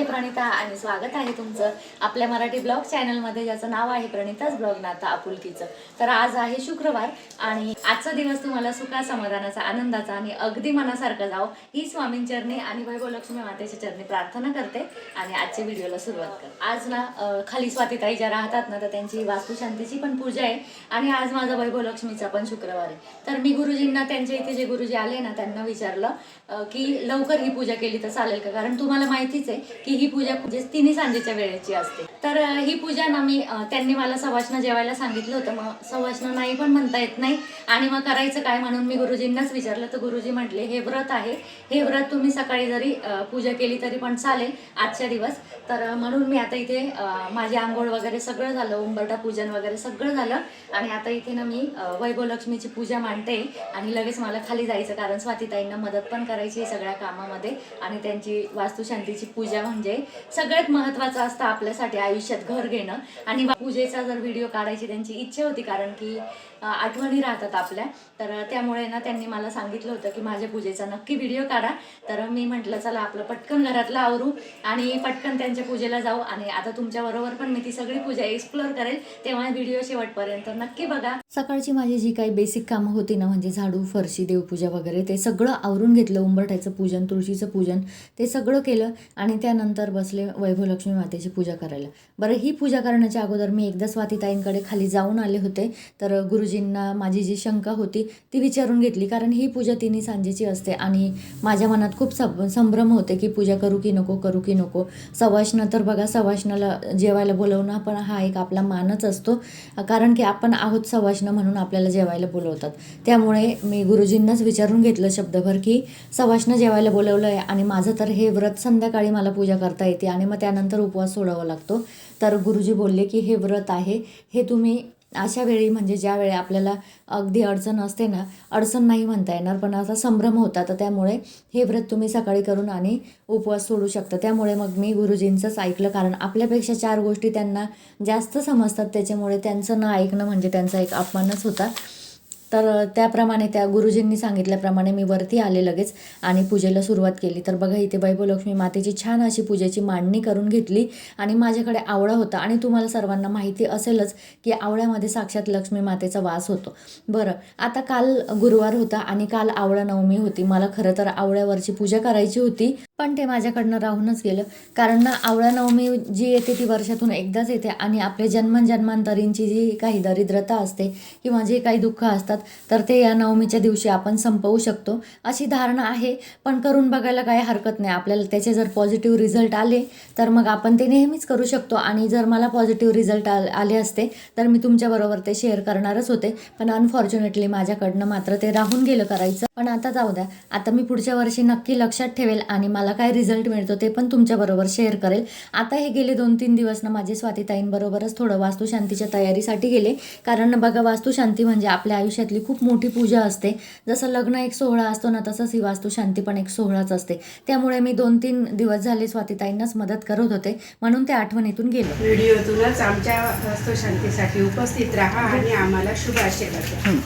आहे प्रणिता आणि स्वागत आहे तुमचं. आपल्या मराठी ब्लॉग चॅनलमध्ये ज्याचं नाव आहे प्रणिताच ब्लॉग नाता आपुलकीचं. तर आज आहे शुक्रवार आणि आजचा दिवस तुम्हाला सुखा समाधानाचा आनंदाचा आणि अगदी मनासारखा जावं. ही स्वामींचरणी आणि वैभवलक्ष्मी मातेच्या चरणी प्रार्थना करते आणि आजच्या व्हिडिओला सुरुवात कर. आज ना खाली स्वातीताई ज्या राहतात ना तर त्यांची वास्तुशांतीची पण पूजा आहे आणि आज माझा वैभवलक्ष्मीचा पण शुक्रवार आहे. तर मी गुरुजींना त्यांच्या इथे जे गुरुजी आले ना त्यांना विचारलं की लवकर ही पूजा केली तर चालेल का? कारण तुम्हाला माहितीच आहे की ही पूजा म्हणजे तिन्ही सांजेच्या वेळेची असते. तर ही पूजा ना मी त्यांनी मला सवाष्ण जेवायला सांगितलं होतं. मग सवाष्ण नाही पण म्हणता येत नाही. आणि मग करायचं काय म्हणून मी गुरुजींनाच विचारलं. तर गुरुजी म्हटले हे व्रत आहे. हे व्रत तुम्ही सकाळी जरी पूजा केली तरी पण चालेल आजच्या दिवस. तर म्हणून मी आता इथे माझी आंघोळ वगैरे सगळं झालं. उंबरटा पूजन वगैरे सगळं झालं. आणि आता इथे ना मी वैभवलक्ष्मीची पूजा मांडते. आणि लगेच मला खाली जायचं कारण स्वातीताईंना मदत पण करायची सगळ्या कामामध्ये. आणि त्यांची वास्तुशांतीची पूजा म्हणजे सगळ्यात महत्त्वाचं असतं आपल्यासाठी. आयुष्यात घर घेणं. आणि पूजेचा जर व्हिडिओ काढायची त्यांची इच्छा होती कारण की आठवणी राहतात आपल्या. तर त्यामुळे ना त्यांनी मला सांगितलं होतं की माझ्या पूजेचा नक्की व्हिडिओ काढा. तर मी म्हटलं चला आपलं पटकन घरातलं आवरू आणि पटकन त्यांच्या पूजेला जाऊ आणि आता तुमच्या बरोबर पण मी ती सगळी पूजा एक्सप्लोअर करेल तेव्हा व्हिडिओ शेवटपर्यंत नक्की बघा. सकाळची माझी जी काही बेसिक कामं होती ना म्हणजे झाडू फरशी देवपूजा वगैरे ते सगळं आवरून घेतलं उंबरठ्याचं पूजन तुळशीचं पूजन ते सगळं केलं आणि त्यानंतर बसले वैभवलक्ष्मी मातेची पूजा करायला. बरं ही पूजा करण्याच्या अगोदर मी एकदा स्वातीताईंकडे खाली जाऊन आले होते. तर गुरुजी गुरुजींना माझी जी शंका होती ती विचारून घेतली. कारण ही पूजा तिन्ही सांजेची असते आणि माझ्या मनात खूप सं संभ्रम होते की पूजा करू की नको करू की नको. सवाष्ण तर बघा सवाष्णाला जेवायला बोलवणं पण हा एक आपला मानच असतो. कारण की आपण आहोत सवाष्ण म्हणून आपल्याला जेवायला बोलवतात. त्यामुळे मी गुरुजींनाच विचारून घेतलं शब्दभर की सवाष्ण जेवायला बोलवलं आहे आणि माझं तर हे व्रत संध्याकाळी मला पूजा करता येते आणि मग त्यानंतर उपवास सोडावा लागतो. तर गुरुजी बोलले की हे व्रत आहे हे तुम्ही अशा वेळी म्हणजे ज्या वेळी आपल्याला अगदी अडचण असते ना अडचण नाही म्हणता येणार पण असा संभ्रम होता तर त्यामुळे हे व्रत तुम्ही सकाळी करून आणि उपवास सोडू शकता. त्यामुळे मग मी गुरुजींचंच ऐकलं कारण आपल्यापेक्षा चार गोष्टी त्यांना जास्त समजतात त्याच्यामुळे त्यांचं न ऐकणं म्हणजे त्यांचा एक अपमानच होता. तर त्याप्रमाणे त्या गुरुजींनी सांगितल्याप्रमाणे मी वरती आले लगेच आणि पूजेला सुरुवात केली. तर बघा इथे वैभवलक्ष्मी मातेची छान अशी पूजेची मांडणी करून घेतली आणि माझ्याकडे आवळा होता. आणि तुम्हाला सर्वांना माहिती असेलच की आवळ्यामध्ये साक्षात लक्ष्मी मातेचा वास होतो. बरं आता काल गुरुवार होता आणि काल आवळा नवमी होती. मला खरं तर आवळ्यावरची पूजा करायची होती पण ते माझ्याकडनं राहूनच गेलं. कारण ना आवळा नवमी जी येते ती वर्षातून एकदाच येते आणि आपल्या जन्मजन्मांतरींची जी काही दरिद्रता असते किंवा जे काही दुःख असतात तर ते या नवमीच्या दिवशी आपण संपवू शकतो. अशी धारणा आहे पण करून बघायला काही हरकत नाही. आपल्याला त्याचे जर पॉझिटिव्ह रिझल्ट आले तर मग आपण ते नेहमीच करू शकतो. आणि जर मला पॉझिटिव्ह रिझल्ट आले असते तर मी तुमच्याबरोबर ते शेअर करणारच होते. पण अनफॉर्च्युनेटली माझ्याकडनं मात्र ते राहून गेलं करायचं. पण आता जाऊ द्या. आता मी पुढच्या वर्षी नक्की लक्षात ठेवेल आणि मला काय रिझल्ट मिळतो ते पण तुमच्याबरोबर शेअर करेल. आता हे गेले दोन तीन दिवस ना माझे स्वातीताईंबरोबरच थोडं वास्तुशांतीच्या तयारीसाठी गेले. कारण बघा वास्तुशांती म्हणजे आपल्या आयुष्यात आयुष्यातली खूप मोठी पूजा असते. जसं लग्न एक सोहळा असतो ना तसंच ही वास्तुशांती पण एक सोहळाच असते. त्यामुळे मी दोन तीन दिवस झाले स्वातीताईंनाच मदत करत होते. म्हणून त्या आठवणीतून गेलो. व्हिडिओतूनच आमच्या वास्तुशांतीसाठी उपस्थित राहा आणि आम्हाला शुभ आशीर्वाद द्या.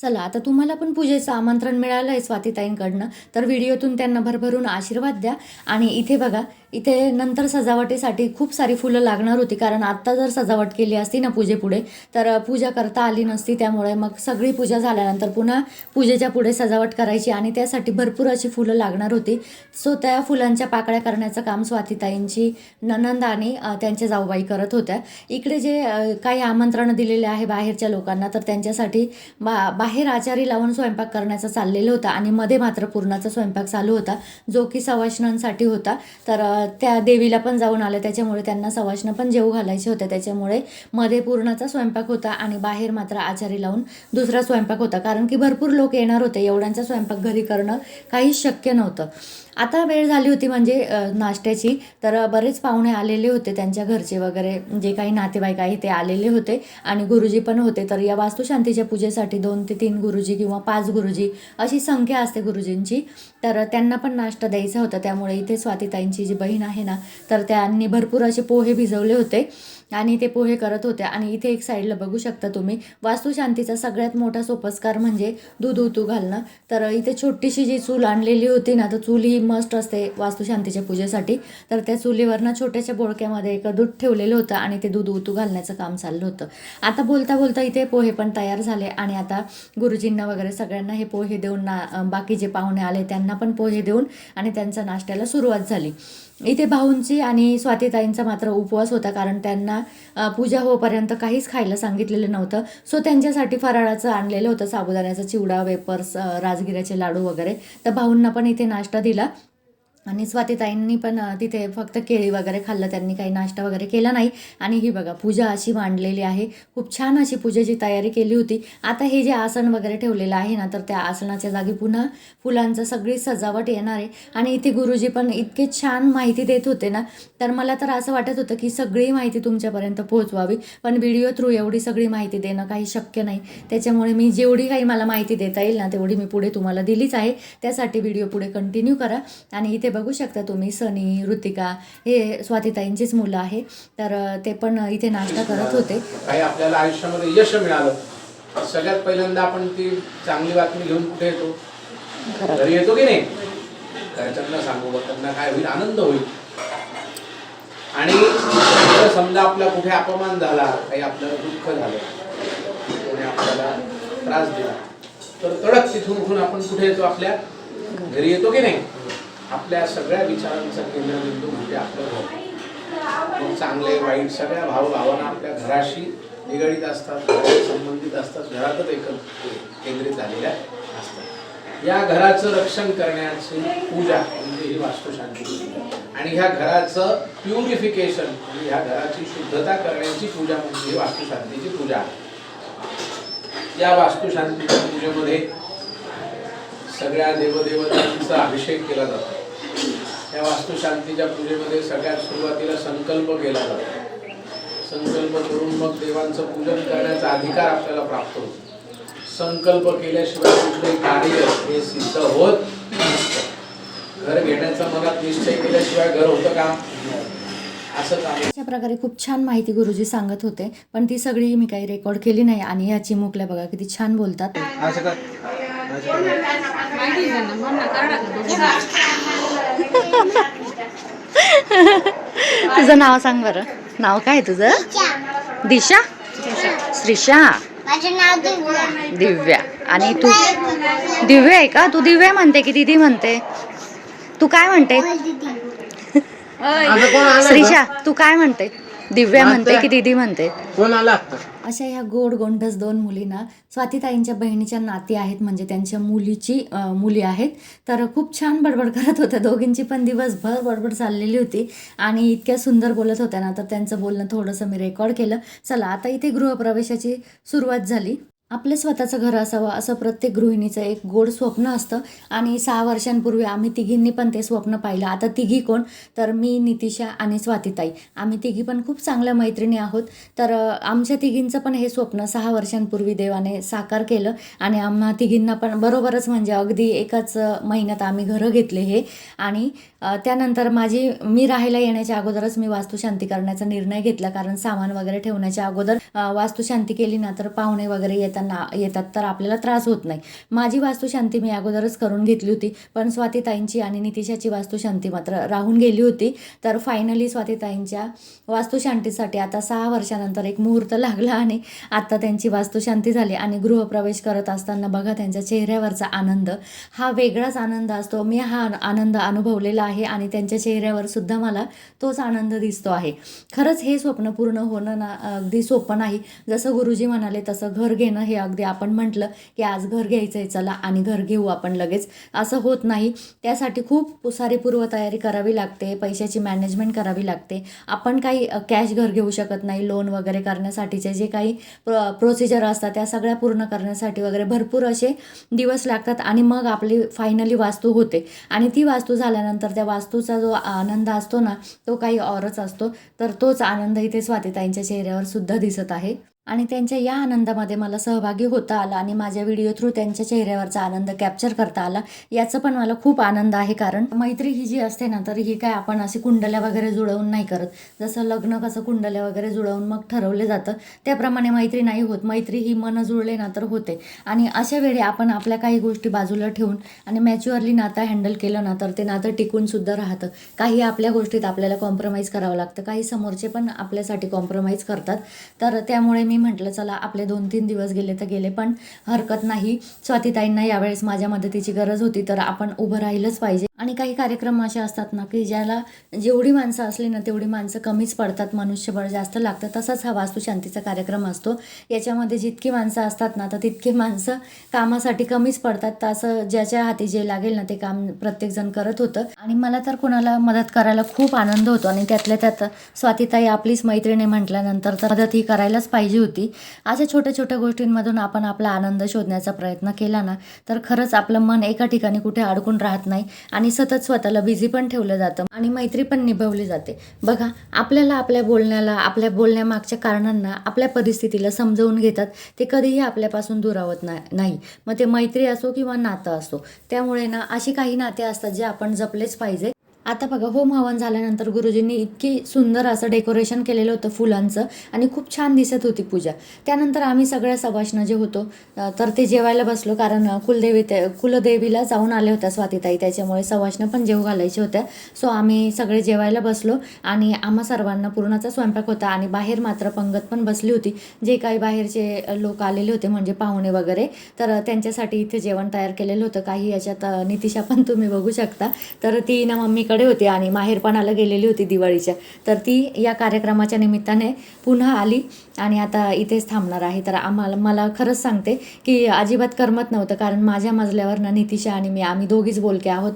चला आता तुम्हाला पण पूजेचं आमंत्रण मिळालं आहे स्वातीताईंकडनं. तर व्हिडिओतून त्यांना भरभरून आशीर्वाद द्या. आणि इथे बघा इथे नंतर सजावटीसाठी खूप सारी फुलं लागणार होती कारण आत्ता जर सजावट केली असती ना पूजेपुढे तर पूजा करता आली नसती त्यामुळे मग सगळी पूजा झाल्यानंतर पुन्हा पूजेच्या पुढे सजावट करायची आणि त्यासाठी भरपूर अशी फुलं लागणार होती. सो त्या फुलांच्या पाकळ्या करण्याचं काम स्वातीताईंची ननंद आणि त्यांच्या जाऊबाई करत होत्या. इकडे जे काही आमंत्रण दिलेले आहे बाहेरच्या लोकांना तर त्यांच्यासाठी बा बाहेर आचारी लावून स्वयंपाक करण्याचा चाललेलं होतं आणि मध्ये मात्र पूर्णाचा स्वयंपाक चालू होता जो की सवाष्णांसाठी होता. तर त्या देवीला पण जाऊन आलं. त्याच्यामुळे त्यांना सवाष्ण पण जेवू घालायचे होते. त्याच्यामुळे मध्ये पूर्णाचा स्वयंपाक होता आणि बाहेर मात्र आचारी लावून दुसरा स्वयंपाक होता. कारण की भरपूर लोक येणार होते. एवढ्यांचा स्वयंपाक घरी करणं काहीच शक्य नव्हतं. आता वेळ झाली होती म्हणजे नाश्त्याची तर बरेच पाहुणे आलेले होते त्यांच्या घरचे वगैरे जे काही नातेवाईक आहे ते आलेले होते आणि गुरुजी पण होते. तर या वास्तुशांतीच्या पूजेसाठी दोन ते तीन गुरुजी किंवा पाच गुरुजी अशी संख्या असते गुरुजींची. तर त्यांना पण नाश्ता द्यायचा होता. त्यामुळे इथे स्वातीताईंची जी बहीण आहे ना तर त्यांनी भरपूर असे पोहे भिजवले होते. आणि ते पोहे करत होत्या. आणि इथे एक साईडला बघू शकता तुम्ही वास्तुशांतीचा सगळ्यात मोठा सोपस्कार म्हणजे दूध उतू घालणं. तर इथे छोटीशी जी चूल आणलेली होती ना तर चूल ही मस्ट असते वास्तुशांतीच्या पूजेसाठी. तर त्या चुलीवरनं छोट्याशा बोळक्यामध्ये एक दूध ठेवलेलं होतं आणि ते दूध उतू घालण्याचं काम चाललं होतं. आता बोलता बोलता इथे पोहे पण तयार झाले आणि आता गुरुजींना वगैरे सगळ्यांना हे पोहे देऊन ना बाकी जे पाहुणे आले त्यांना पण पोहे देऊन आणि त्यांचा नाश्त्याला सुरुवात झाली. इथे भाऊंची आणि स्वातीताईंचा मात्र उपवास होता कारण त्यांना पूजा होपर्यंत काहीच खायला सांगितलेलं नव्हतं. सो त्यांच्यासाठी फराळाचं आणलेलं होतं साबुदाण्याचा चिवडा वेपर्स राजगिऱ्याचे लाडू वगैरे. तर भाऊंना पण इथे नाश्ता दिला. आणि स्वातीताईंनी पण तिथे फक्त केळी वगैरे खाल्लं त्यांनी काही नाश्ता वगैरे केला नाही. आणि ही बघा पूजा अशी मांडलेली आहे. खूप छान अशी पूजेची तयारी केली होती. आता हे जे आसन वगैरे ठेवलेलं आहे ना तर त्या आसनाच्या जागी पुन्हा फुलांचं सगळी सजावट येणार आहे. आणि इथे गुरुजी पण इतके छान माहिती देत होते ना तर मला तर असं वाटत होतं की सगळी माहिती तुमच्यापर्यंत पोहोचवावी. पण व्हिडिओ थ्रू एवढी सगळी माहिती देणं काही शक्य नाही. त्याच्यामुळे मी जेवढी काही मला माहिती देता येईल ना तेवढी मी पुढे तुम्हाला दिलीच आहे. त्यासाठी व्हिडिओ पुढे कंटिन्यू करा. आणि इथे बघू शकता तुम्ही सनी ऋतिका हे स्वातीताईंचीच मुलं आहे तर ते पण इथे नाश्ता करत होते. काही आपल्याला आयुष्यामध्ये यश मिळालं. सगळ्यात पहिल्यांदा आपण ती चांगली बातमी घेऊन कुठे येतो? घरी येतो की नाही? घरच्यांना सांगू त्यांना काय होईल? आनंद होईल. आणि समजा आपला कुठे अपमान झाला काही आपल्याला दुःख झालं कोणी आपल्याला त्रास दिला तर तडक तिथून उठून आपण कुठे येतो? आपल्या घरी येतो की नाही? आपल्या सगळ्या विचारांचा केंद्रबिंदू म्हणजे आपलं घर. मग चांगले वाईट सगळ्या भावभावना आपल्या घराशी निगडीत असतात संबंधित असतात घरातच एक केंद्रित झालेल्या असतात. या घराचं रक्षण करण्याची पूजा म्हणजे ही वास्तुशांती. आणि ह्या घराचं प्युरिफिकेशन म्हणजे ह्या घराची शुद्धता करण्याची पूजा म्हणजे ही वास्तुशांतीची पूजा आहे. या वास्तुशांतीच्या पूजेमध्ये सगळ्या देवदेवतांचा अभिषेक केला जातो. या वास्तुशांतीच्या पूजेमध्ये सगळ्यात सुरुवातीला संकल्प केला जातो. संकल्प करून मग देवांचं पूजन करण्याचा अधिकार आपल्याला प्राप्त होतो. संकल्प केल्याशिवाय कुठले कार्य हे सिद्ध होत घर घेण्याचा मनात निश्चय केल्याशिवाय घर होतं का? अशा प्रकारे खूप छान माहिती गुरुजी सांगत होते पण ती सगळी मी काही रेकॉर्ड केली नाही आणि ह्या चिमुकल्या बघा किती छान बोलतात. तुझं नाव सांग बरं. नाव काय तुझं? दिशा. नाव दिव्या. आणि तू? दिव्या आहे का? तू दिव्या म्हणते की दिदी म्हणते? तू काय म्हणते? श्रीषा तू काय म्हणते? दिव्या म्हणते की दिदी म्हणते? अशा ह्या गोड गोंडस दोन मुलींना स्वातीताईंच्या बहिणीच्या नाती आहेत म्हणजे त्यांच्या मुलीची मुली आहेत. तर खूप छान बडबड करत होत्या. दोघींची पण दिवसभर बडबड चाललेली होती आणि इतक्या सुंदर बोलत होत्या ना तर त्यांचं बोलणं थोडंसं मी रेकॉर्ड केलं. चला आता इथे गृहप्रवेशाची सुरुवात झाली. आपलं स्वतःचं घर असावं असं प्रत्येक गृहिणीचं एक गोड स्वप्न असतं. आणि सहा वर्षांपूर्वी आम्ही तिघींनी पण ते स्वप्न पाहिलं. आता तिघी कोण? तर मी नितिशा आणि स्वातीताई. आम्ही तिघी पण खूप चांगल्या मैत्रिणी आहोत. तर आमच्या तिघींचं पण हे स्वप्न सहा वर्षांपूर्वी देवाने साकार केलं. आणि आम्हा तिघींना पण बरोबरच म्हणजे अगदी एकाच महिन्यात आम्ही घरं घेतले हे. आणि त्यानंतर माझी मी राहायला येण्याच्या अगोदरच मी वास्तुशांती करण्याचा निर्णय घेतला. कारण सामान वगैरे ठेवण्याच्या अगोदर वास्तुशांती केली ना तर पाहुणे वगैरे येतात येताना येतात तर आपल्याला त्रास होत नाही. माझी वास्तुशांती मी अगोदरच करून घेतली होती पण स्वातीताईंची आणि नितिशाची वास्तुशांती मात्र राहून गेली होती. तर फायनली स्वातीताईंच्या वास्तुशांतीसाठी आता सहा वर्षानंतर एक मुहूर्त लागला आणि आत्ता त्यांची वास्तुशांती झाली आणि गृहप्रवेश करत असताना बघा त्यांच्या चेहऱ्यावरचा आनंद. हा वेगळाच आनंद असतो. मी हा आनंद अनुभवलेला आहे आणि त्यांच्या चेहऱ्यावर सुद्धा मला तोच आनंद दिसतो आहे. खरंच हे स्वप्न पूर्ण होणं ना अगदी सोपं नाही. जसं गुरुजी म्हणाले तसं घर घेणं हे अगदी आपण म्हटलं की आज घर घ्यायचं आहे चला आणि घर घेऊ आपण लगेच. असं होत नाही. त्यासाठी खूप सारी पूर्वतयारी करावी लागते पैशाची मॅनेजमेंट करावी लागते. आपण काही कॅश घर घेऊ शकत नाही लोन वगैरे करण्यासाठीचे जे काही प्र प्रोसिजर असतात त्या सगळ्या पूर्ण करण्यासाठी वगैरे भरपूर असे दिवस लागतात आणि मग आपली फायनली वास्तू होते. आणि ती वास्तू झाल्यानंतर त्या वास्तूचा जो आनंद असतो ना तो काही औरच असतो. तर तोच आनंद इथे स्वातीताईंच्या चेहऱ्यावर सुद्धा दिसत आहे. आणि त्यांच्या या आनंदामध्ये मला सहभागी होता आला आणि माझ्या व्हिडिओ थ्रू त्यांच्या चेहऱ्यावरचा आनंद कॅप्चर करता आला. याचं पण मला खूप आनंद आहे कारण मैत्री ही जी असते ना तर ही काय आपण अशी कुंडल्या वगैरे जुळवून नाही करत. जसं लग्न कसं कुंडल्या वगैरे जुळवून मग ठरवले जातं त्याप्रमाणे मैत्री नाही होत. मैत्री ही मन जुळले ना तर होते. आणि अशा वेळी आपण आपल्या काही गोष्टी बाजूला ठेवून आणि मॅच्युअरली नातं हँडल केलं ना तर ते नातं टिकूनसुद्धा राहतं. काही आपल्या गोष्टीत आपल्याला कॉम्प्रोमाइज करावं लागतं. काही समोरचे पण आपल्यासाठी कॉम्प्रोमाइज करतात. तर त्यामुळे मी म्हटलं चला आपले दोन तीन दिवस गेले तर गेले पण हरकत नाही. स्वातीताईंना यावेळेस माझ्या मदतीची गरज होती तर आपण उभं राहिलंच पाहिजे. आणि काही कार्यक्रम असे असतात ना की ज्याला जेवढी माणसं असली ना तेवढी माणसं कमीच पडतात मनुष्यबळ जास्त लागतं. तसाच हा वास्तुशांतीचा कार्यक्रम असतो. याच्यामध्ये जितकी माणसं असतात ना तर तितकी माणसं कामासाठी कमीच पडतात. तसं ज्याच्या हाती जे लागेल ना ते काम प्रत्येकजण करत होतं. आणि मला तर कोणाला मदत करायला खूप आनंद होतो. आणि त्यातल्या त्यात स्वातीताई आपलीच मैत्रिणी म्हटल्यानंतर तर मदत ही करायलाच पाहिजे होती. अशा छोट्या छोट्या गोष्टींमधून आपण आपला आनंद शोधण्याचा प्रयत्न केला ना तर खरंच आपलं मन एका ठिकाणी कुठे अडकून राहत नाही. आणि सतत स्वतःला बिझी पण ठेवलं जातं आणि मैत्री पण निभवली जाते. बघा आपल्याला आपल्या बोलण्याला आपल्या बोलण्यामागच्या कारणांना आपल्या परिस्थितीला समजवून घेतात ते कधीही आपल्यापासून दुरावत ना नाही. मग ते मैत्री असो किंवा नातं असो त्यामुळे ना अशी काही नाते असतात जे आपण जपलेच पाहिजे. आता बघा होम हवन झाल्यानंतर गुरुजींनी इतकी सुंदर असं डेकोरेशन केलेलं होतं फुलांचं आणि खूप छान दिसत होती पूजा. त्यानंतर आम्ही सगळ्या सवाष्ण जे होतो तर ते जेवायला बसलो कारण कुलदेवी ते कुलदेवीला जाऊन आल्या होत्या स्वातीताई त्याच्यामुळे सवाष्ण पण जेव घालायचे होत्या. सो आम्ही सगळे जेवायला बसलो आणि आम्हा सर्वांना पूर्णाचा स्वयंपाक होता आणि बाहेर मात्र पंगत पण बसली होती. जे काही बाहेरचे लोक आलेले होते म्हणजे पाहुणे वगैरे तर त्यांच्यासाठी इथे जेवण तयार केलेलं होतं. काही याच्यात नितिशा पण तुम्ही बघू शकता. तर ती ना मम्मीकडे होती आणि माहेरपणाला गेलेली होती दिवाळीच्या. तर ती या कार्यक्रमाच्या निमित्ताने पुन्हा आली. आणि आता इथेच थांबणार आहे. तर आम्हाला मला खरंच सांगते की अजिबात करमत नव्हतं कारण माझ्या मजल्यावर ना नितिशा आणि मी आम्ही दोघीच बोलके आहोत.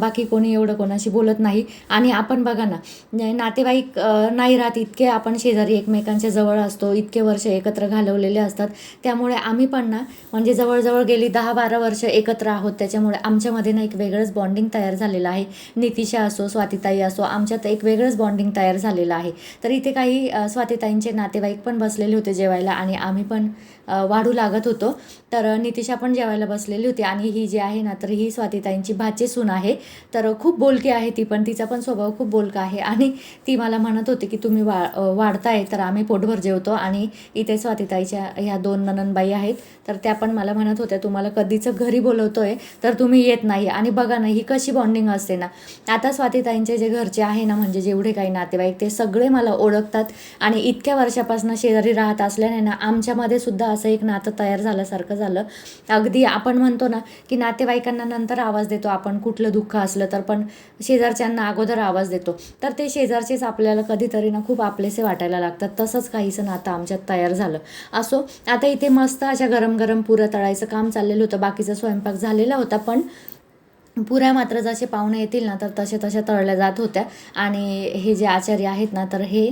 बाकी कोणी एवढं कोणाशी बोलत नाही. आणि आपण बघा ना नातेवाईक नाही राहत इतके आपण शेजारी एकमेकांच्या जवळ असतो इतके वर्ष एकत्र घालवलेले असतात. त्यामुळे आम्ही पण ना म्हणजे जवळजवळ गेली दहा बारा वर्ष एकत्र आहोत. त्याच्यामुळे आमच्यामध्ये ना एक वेगळंच बॉन्डिंग तयार झालेलं आहे. नितिशा असो स्वातीताई असो आमच्यात एक वेगळंच बॉन्डिंग तयार झालेलं आहे. तर इथे काही स्वातिताईंचे स्वातीताईंचे नातेवाईक पण बसलेले होते जेवायला आणि आम्ही पण वाढू लागत होतो. तर नितिशा पण जेवायला बसलेली होती आणि ही जी आहे ना तर ही स्वातीताईंची भाचे सून आहे. तर खूप बोलकी आहे ती पण तिचा पण स्वभाव खूप बोलका आहे. आणि ती मला म्हणत होती की तुम्ही वा वाढताय तर आम्ही पोटभर जेवतो आणि इथे स्वातीताईच्या ह्या दोन नननबाई आहेत. तर त्या पण मला म्हणत होत्या तुम्हाला कधीचं घरी बोलवतोय तर तुम्ही येत नाही. आणि बघा ना ही कशी बॉन्डिंग असते ना. आता स्वातीताईंचे जे घरचे आहे ना म्हणजे जेवढे काही नातेवाईक ते सगळे मला ओळखतात. आणि इतक्या वर्षापासून शेजारी राहत असल्याने ना आमच्यामध्ये सुद्धा असं एक नातं तयार झाल्यासारखं झालं. अगदी आपण म्हणतो ना की नातेवाईकांना नंतर आवाज देतो आपण कुठलं दुःख असलं तर पण शेजारच्यांना अगोदर आवाज देतो. तर ते शेजारचेच आपल्याला कधीतरी ना खूप आपलेसे वाटायला लागतात. तसंच काहीसं नातं आमच्यात तयार झालं. असो आता इथे मस्त अशा गरम गरम पुरं तळायचं काम चाललेलं होतं. बाकीचा स्वयंपाक झालेला होता पण पुऱ्या मात्र जसे पाहुणे येतील ना तर तसे तशा तळल्या जात होत्या. आणि हे जे आचार्य आहेत ना तर हे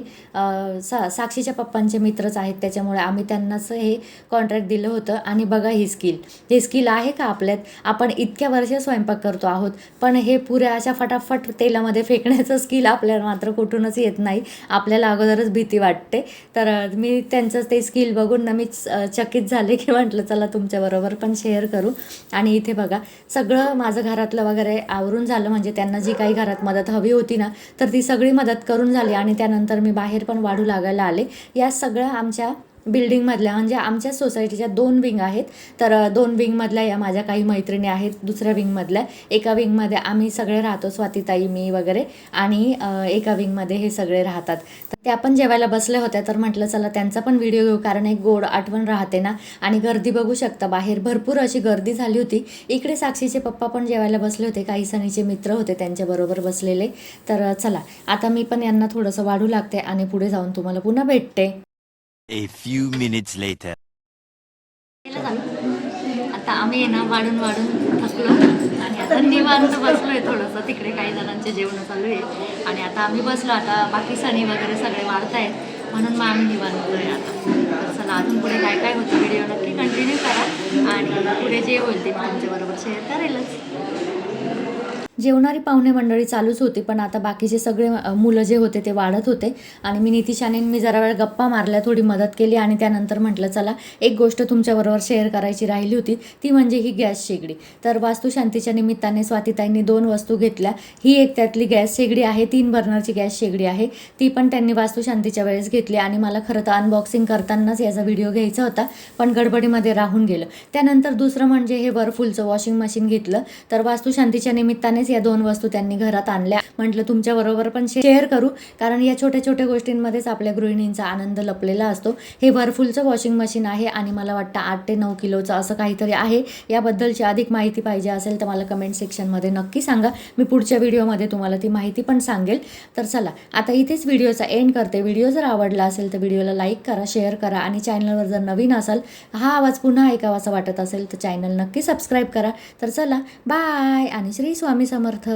सा साक्षीच्या पप्पांचे मित्रच आहेत. त्याच्यामुळे आम्ही त्यांनाच हे कॉन्ट्रॅक्ट दिलं होतं. आणि बघा ही स्किल हे स्किल आहे का आपल्यात? आपण इतक्या वर्ष स्वयंपाक करतो आहोत. पण हे पुऱ्या अशा फटाफट तेलामध्ये फेकण्याचं स्किल आपल्याला मात्र कुठूनच येत नाही. आपल्याला अगोदरच भीती वाटते. तर मी त्यांचं ते स्किल बघून ना मीच चकित झाले की म्हटलं चला तुमच्याबरोबर पण शेअर करू. आणि इथे बघा सगळं माझं घरातलं वगैरे आवरून झालं म्हणजे त्यांना जी काही घरात मदत हवी होती ना तर ती सगळी मदत करून झाली आणि त्यानंतर मी बाहेर पण वाढू लागायला आले. या सगळ्या आमच्या बिल्डिंगमधल्या म्हणजे आमच्या सोसायटीच्या दोन विंग आहेत. तर दोन विंगमधल्या या माझ्या काही मैत्रिणी आहेत दुसऱ्या विंगमधल्या. एका विंगमध्ये आम्ही सगळे राहतो स्वातीताई मी वगैरे. आणि एका विंगमध्ये हे सगळे राहतात. तर त्या पण जेवायला बसल्या होत्या तर म्हटलं चला त्यांचा पण व्हिडिओ घेऊ कारण एक गोड आठवण राहते ना. आणि गर्दी बघू शकता बाहेर भरपूर अशी गर्दी झाली होती. इकडे साक्षीचे पप्पा पण जेवायला बसले होते काही सणीचे मित्र होते त्यांच्याबरोबर बसलेले. तर चला आता मी पण यांना थोडंसं वाढू लागते आणि पुढे जाऊन तुम्हाला पुन्हा भेटते. A few minutes later. आता आम्ही ना वाढून वाढून थकलो आणि आता निवांत बसलोय थोडंसं. तिकडे काही जणांचे जेवण चालू आहे. आणि आता आम्ही बसलो. आता बाकी सणी वगैरे सगळे वाढतायत. म्हणून मग आम्ही निवांतोय आता. तर चला अजून पुढे काय काय होतं व्हिडिओ नक्की कंटिन्यू करा. आणि पुढे जे होईल ते तुमच्याबरोबर शेअर करेलच. जेवणारी पाहुणे मंडळी चालूच होती पण आता बाकीचे सगळे मुलं जे होते ते वाढत होते. आणि मी नितिशाने मी जरा वेळ गप्पा मारल्या थोडी मदत केली आणि त्यानंतर म्हटलं चला एक गोष्ट तुमच्याबरोबर शेअर करायची राहिली होती ती म्हणजे ही गॅस शेगडी. तर वास्तुशांतीच्या निमित्ताने स्वातीताईंनी दोन वस्तू घेतल्या. ही एक त्यातली गॅस शेगडी आहे तीन बर्नरची गॅस शेगडी आहे. ती पण त्यांनी वास्तुशांतीच्या वेळेस घेतली आणि मला खरं तर अनबॉक्सिंग करतानाच याचा व्हिडिओ घ्यायचा होता पण गडबडीमध्ये राहून गेलं. त्यानंतर दुसरं म्हणजे हे वरफुलचं वॉशिंग मशीन घेतलं. तर वास्तुशांतीच्या निमित्तानेच या दोन वस्तू त्यांनी घरात आणल्या. म्हटलं तुमच्याबरोबर पण शेअर करू. कारण या छोट्या छोट्या गोष्टींमध्येच आपल्या गृहिणींचा आनंद लपलेला असतो. हे वरफुलचं वॉशिंग मशीन आहे आणि मला वाटतं आठ ते नऊ किलोचं असं काहीतरी आहे. याबद्दलची अधिक माहिती पाहिजे असेल तर मला कमेंट सेक्शनमध्ये नक्की सांगा. मी पुढच्या व्हिडिओमध्ये तुम्हाला ती माहिती पण सांगेल. तर चला आता इथेच व्हिडिओचा एंड करते. व्हिडिओ जर आवडला असेल तर व्हिडिओला लाईक करा शेअर करा आणि चॅनलवर जर नवीन असाल हा आवाज पुन्हा ऐकावासा वाटत असेल तर चॅनल नक्की सबस्क्राईब करा. तर चला बाय आणि श्री स्वामी समर्थ.